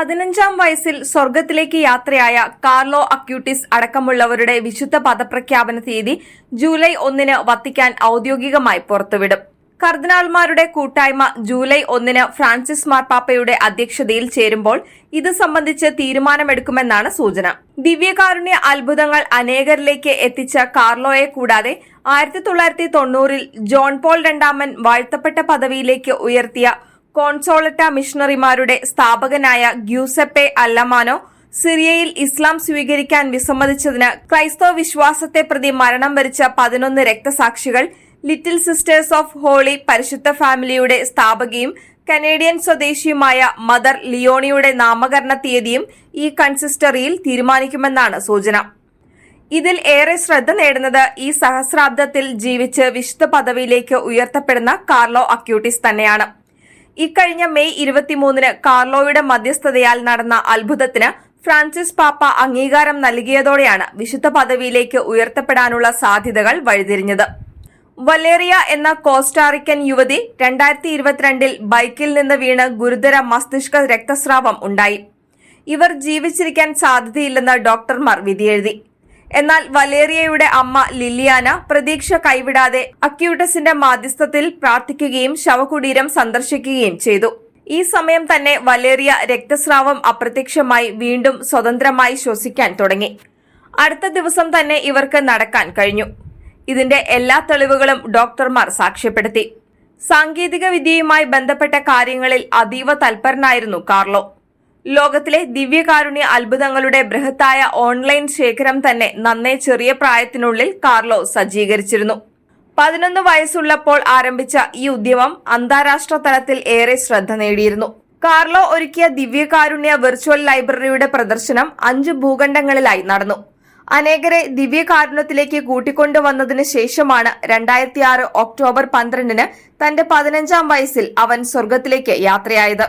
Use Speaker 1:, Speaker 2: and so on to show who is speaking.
Speaker 1: പതിനഞ്ചാം വയസ്സിൽ സ്വർഗത്തിലേക്ക് യാത്രയായ കാർലോ അക്യൂട്ടിസ് അടക്കമുള്ളവരുടെ വിശുദ്ധ പദപ്രഖ്യാപന തീയതി ജൂലൈ ഒന്നിന് വത്തിക്കാൻ ഔദ്യോഗികമായി പുറത്തുവിടും. കർദിനാൾമാരുടെ കൂട്ടായ്മ ജൂലൈ ഒന്നിന് ഫ്രാൻസിസ് മാർപ്പാപ്പയുടെ അധ്യക്ഷതയിൽ ചേരുമ്പോൾ ഇത് സംബന്ധിച്ച് തീരുമാനമെടുക്കുമെന്നാണ് സൂചന. ദിവ്യകാരുണ്യ അത്ഭുതങ്ങൾ അനേകരിലേക്ക് എത്തിച്ച കാർലോയെ കൂടാതെ ആയിരത്തി തൊള്ളായിരത്തി തൊണ്ണൂറിൽ ജോൺ പോൾ രണ്ടാമൻ വാഴ്ത്തപ്പെട്ട പദവിയിലേക്ക് ഉയർത്തിയ കോൺസോളറ്റ മിഷണറിമാരുടെ സ്ഥാപകനായ ഗ്യൂസെപ്പെ അല്ലമാനോ സിറിയയിൽ ഇസ്ലാം സ്വീകരിക്കാൻ വിസമ്മതിച്ചതിന് ക്രൈസ്തവ വിശ്വാസത്തെ പ്രതി മരണം വരിച്ച പതിനൊന്ന് രക്തസാക്ഷികൾ ലിറ്റിൽ സിസ്റ്റേഴ്സ് ഓഫ് ഹോളി പരിശുദ്ധ ഫാമിലിയുടെ സ്ഥാപകയും കനേഡിയൻ സ്വദേശിയുമായ മദർ ലിയോണിയുടെ നാമകരണ തീയതിയും ഈ കൺസിസ്റ്ററിയിൽ തീരുമാനിക്കുമെന്നാണ് സൂചന. ഇതിൽ ഏറെ ശ്രദ്ധ നേടുന്നത് ഈ സഹസ്രാബ്ദത്തിൽ ജീവിച്ച് വിശുദ്ധ പദവിയിലേക്ക് ഉയർത്തപ്പെടുന്ന കാർലോ അക്യൂട്ടിസ് തന്നെയാണ്. ഇക്കഴിഞ്ഞ മെയ് ഇരുപത്തിമൂന്നിന് കാർലോയുടെ മധ്യസ്ഥതയാൽ നടന്ന അത്ഭുതത്തിന് ഫ്രാൻസിസ് പാപ്പ അംഗീകാരം നൽകിയതോടെയാണ് വിശുദ്ധ പദവിയിലേക്ക് ഉയർത്തപ്പെടാനുള്ള സാധ്യതകൾ വഴിതിരിഞ്ഞത്. വലേറിയ എന്ന കോസ്റ്റാറിക്കൻ യുവതി രണ്ടായിരത്തി ഇരുപത്തിരണ്ടിൽ ബൈക്കിൽ നിന്ന് വീണ് ഗുരുതര മസ്തിഷ്ക രക്തസ്രാവം ഉണ്ടായി. ഇവർ ജീവിച്ചിരിക്കാൻ സാധ്യതയില്ലെന്ന് ഡോക്ടർമാർ വിധിയെഴുതി. എന്നാൽ വലേറിയയുടെ അമ്മ ലില്ലിയാന പ്രതീക്ഷ കൈവിടാതെ അക്യൂട്ടസിന്റെ മാധ്യസ്ഥത്തിൽ പ്രാർത്ഥിക്കുകയും ശവകുടീരം സന്ദർശിക്കുകയും ചെയ്തു. ഈ സമയം തന്നെ വലേറിയ രക്തസ്രാവം അപ്രത്യക്ഷമായി വീണ്ടും സ്വതന്ത്രമായി ശ്വസിക്കാൻ തുടങ്ങി. അടുത്ത ദിവസം തന്നെ ഇവർക്ക് നടക്കാൻ കഴിഞ്ഞു. ഇതിന്റെ എല്ലാ തെളിവുകളും ഡോക്ടർമാർ സാക്ഷ്യപ്പെടുത്തി. സാങ്കേതിക വിദ്യയുമായി ബന്ധപ്പെട്ട കാര്യങ്ങളിൽ അതീവ തൽപരനായിരുന്നു കാർലോ. ലോകത്തിലെ ദിവ്യകാരുണ്യ അത്ഭുതങ്ങളുടെ ബൃഹത്തായ ഓൺലൈൻ ശേഖരം തന്നെ നന്നേ ചെറിയ പ്രായത്തിനുള്ളിൽ കാർലോ സജ്ജീകരിച്ചിരുന്നു. പതിനൊന്ന് വയസ്സുള്ളപ്പോൾ ആരംഭിച്ച ഈ ഉദ്യമം അന്താരാഷ്ട്ര തലത്തിൽ ഏറെ ശ്രദ്ധ നേടിയിരുന്നു. കാർലോ ഒരുക്കിയ ദിവ്യകാരുണ്യ വെർച്വൽ ലൈബ്രറിയുടെ പ്രദർശനം അഞ്ച് ഭൂഖണ്ഡങ്ങളിലായി നടന്നു. അനേകരെ ദിവ്യകാരുണ്യത്തിലേക്ക് കൂട്ടിക്കൊണ്ടുവന്നതിന് ശേഷമാണ് രണ്ടായിരത്തി ആറ് ഒക്ടോബർ പന്ത്രണ്ടിന് തന്റെ പതിനഞ്ചാം വയസ്സിൽ അവൻ സ്വർഗത്തിലേക്ക് യാത്രയായത്.